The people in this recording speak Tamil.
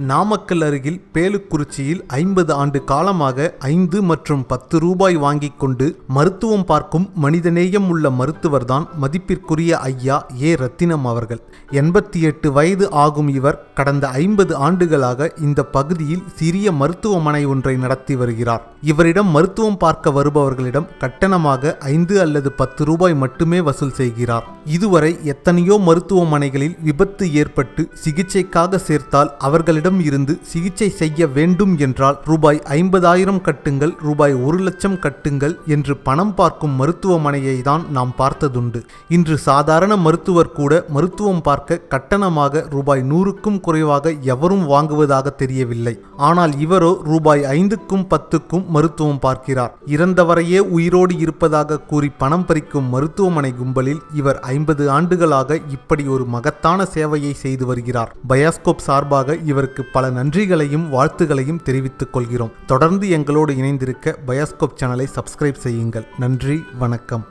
நாமக்கல் அருகில் பேலுக்குறிச்சியில் ஐம்பது ஆண்டு காலமாக ஐந்து மற்றும் பத்து ரூபாய் வாங்கிக் கொண்டு மருத்துவம் பார்க்கும் மனிதநேயம் உள்ள மருத்துவர்தான் மதிப்பிற்குரிய ஐயா ஏ. ரத்தினம் அவர்கள். எண்பத்தி எட்டு வயது ஆகும் இவர் கடந்த ஐம்பது ஆண்டுகளாக இந்த பகுதியில் சிறிய மருத்துவமனை ஒன்றை நடத்தி வருகிறார். இவரிடம் மருத்துவம் பார்க்க வருபவர்களிடம் கட்டணமாக ஐந்து அல்லது பத்து ரூபாய் மட்டுமே வசூல் செய்கிறார். இதுவரை எத்தனையோ மருத்துவமனைகளில் விபத்து ஏற்பட்டு சிகிச்சைக்காக சேர்த்தால் அவர்களிடம் இருந்து சிகிச்சை செய்ய வேண்டும் என்றால் ரூபாய் ஐம்பதாயிரம் கட்டுங்கள் ரூபாய் ஒரு லட்சம் கட்டுங்கள் என்று பணம் பார்க்கும் மருத்துவமனையை தான் நாம் பார்த்ததுண்டு. இன்று சாதாரண மருத்துவர் கூட மருத்துவம் பார்க்க கட்டணமாக ரூபாய் நூறுக்கும் குறைவாக எவரும் வாங்குவதாக தெரியவில்லை. ஆனால் இவரோ ரூபாய் ஐந்துக்கும் பத்துக்கும் மருத்துவம் பார்க்கிறார். இறந்தவரையே உயிரோடு இருப்பதாக கூறி பணம் பறிக்கும் மருத்துவமனை கும்பலில் இவர் ஐம்பது ஆண்டுகளாக இப்படி ஒரு மகத்தான சேவையை செய்து வருகிறார். பயாஸ்கோப் சார்பாக இவருக்கு பல நன்றிகளையும் வாழ்த்துகளையும் தெரிவித்துக் கொள்கிறோம். தொடர்ந்து எங்களோடு இணைந்திருக்க பயாஸ்கோப் சேனலை சப்ஸ்கிரைப் செய்யுங்கள். நன்றி வணக்கம்.